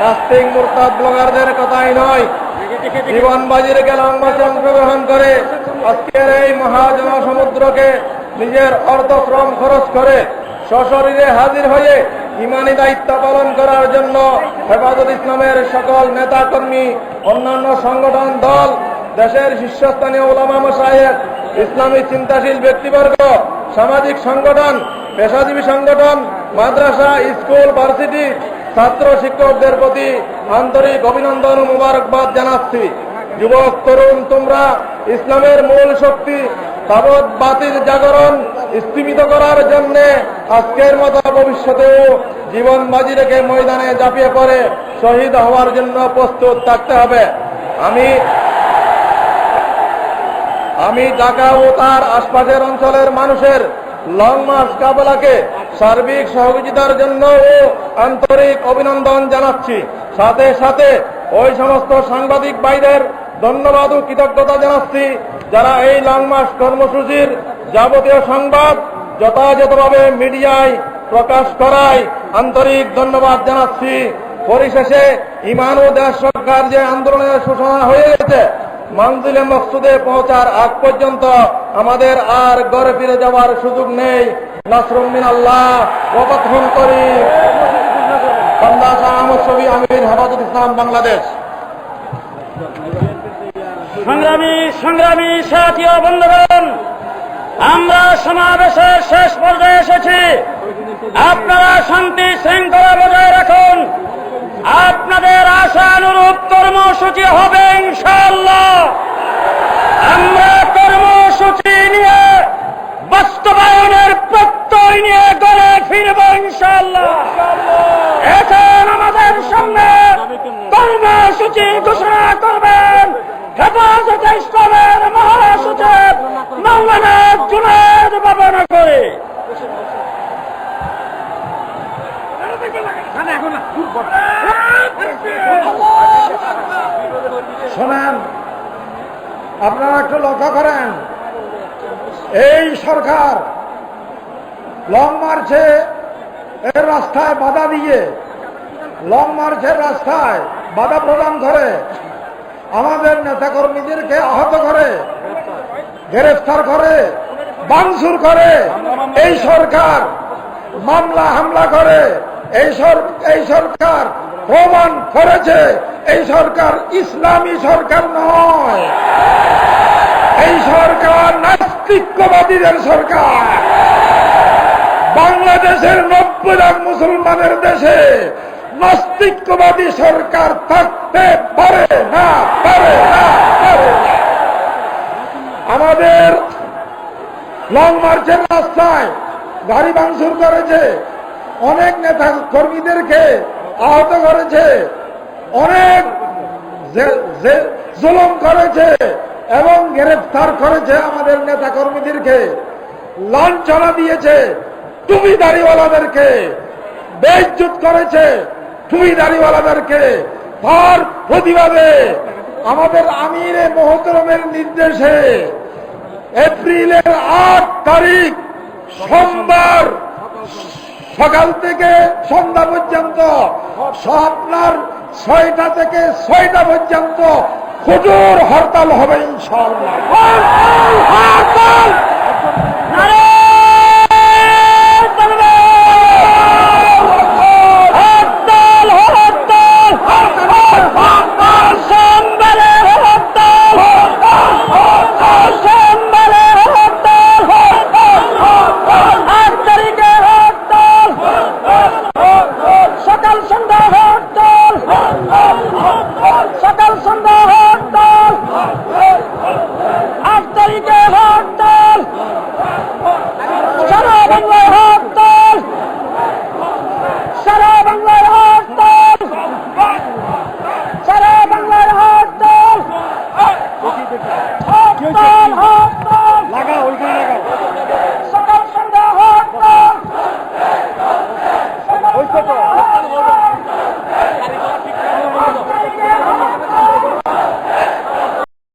নাস্তিক মুরতাদ অংশগ্রহণ করে আজকের এই মহাজন সমুদ্রকে নিজের অর্থ শ্রম খরচ করে সশরীরে হাজির হয়ে ইমানি দায়িত্ব পালন করার জন্য হেফাজত ইসলামের সকল নেতা কর্মী অন্যান্য সংগঠন, দল, দেশের শীর্ষস্থানীয় ওলামা মশায়েক ইসলামী চিন্তাশীল ব্যক্তিবর্গ, সামাজিক সংগঠন, পেশাজীবী সংগঠন, মাদ্রাসা, স্কুল, ভার্সিটি ছাত্র শিক্ষকদের প্রতি আন্তরিক অভিনন্দন ও মুবারকবাদ জানাচ্ছি। যুবক, তরুণ, তোমরা ইসলামের মূল শক্তি, তাবৎ বাতিল জাগরণ স্তীমিত করার জন্য আজকের মতো ভবিষ্যতেও জীবন বাজি রেখে ময়দানে ঝাঁপিয়ে পড়ে, শহীদ হওয়ার জন্য প্রস্তুত থাকতে হবে। আমি আমি ঢাকা ও তার আশপাশের অঞ্চলের মানুষের লং মার্চ কাবলাকে সার্বিক সহযোগিতার জন্য আন্তরিক অভিনন্দন জানাচ্ছি। সাথে সাথে ওই সমস্ত সাংবাদিক ভাইদের ধন্যবাদ ও কৃতজ্ঞতা জানাচ্ছি যারা এই লং মার্চ কর্মসূচির যাবতীয় সংবাদ যথাযথভাবে মিডিয়ায় প্রকাশ করায় আন্তরিক ধন্যবাদ জানাচ্ছি। পরিশেষে ইমান ও দেশ সরকার যে আন্দোলনের সূচনা হয়ে গেছে মঞ্জিলে মকসুদে পৌঁছার আগ পর্যন্ত আমাদের আর ঘরে ফিরে যাওয়ার সুযোগ নেই। নাসরুমিন আল্লাহ ওপথন করি আহমদ আমির, হেফাজত ইসলাম, বাংলাদেশ। সংগ্রামী সংগ্রামী সাথী বন্ধুগণ, আমরা সমাবেশের শেষ পর্যায়ে এসেছি। আপনারা শান্তি শৃঙ্খলা বজায় রাখুন। আপনাদের আশানুরূপ কর্মসূচি হবে ইনশাআল্লাহ আমরা কর্মসূচি নিয়ে বাস্তবায়নের প্রত্যয় নিয়ে গড়ে এখন আমাদের সামনে কর্মসূচি ঘোষণা করবেন। হেফাজত ইসলামের মহাসচিব মৌলানা জুনায়দ বাবনা করে শোনেন, আপনারা একটু লক্ষ্য করেন, এই সরকার লং মার্চে এর রাস্তায় বাধা দিয়ে লং মার্চের রাস্তায় বাধা প্রদান করে, আমাদের নেতাকর্মীদেরকে আহত করে, গ্রেফতার করে বাংসুর করে, এই সরকার মামলা হামলা করে, এই এই সরকার প্রমাণ করেছে, এই সরকার ইসলামী সরকার নয়। এই সরকার নাস্তিক্যবাদীদের সরকার। বাংলাদেশের নব্বই লাখ মুসলমানের দেশে নাস্তিক্যবাদী সরকার থাকতে পারে না পারে না পারে না। আমাদের লং মার্চের রাস্তায় গাড়ি ভাঙচুর করেছে, অনেক নেতা কর্মীদেরকে আহত করেছে, অনেক জে- জে- করেছে এবং গ্রেফতার করেছে আমাদের নেতা কর্মীদেরকে লাঞ্ছনা দিয়েছে টুপি দাড়িওয়ালাদেরকে বেজ্জুত করেছে। তুমি দাড়িওয়ালাদেরকে তার প্রতিবাদে। আমাদের আমিরে মহতরমের নির্দেশে এপ্রিলের আট তারিখ সোমবার সকাল থেকে সন্ধ্যা পর্যন্ত আপনার ছয়টা থেকে ছয়টা পর্যন্ত কঠোর হরতাল হবে ইনশাআল্লাহ। সকাল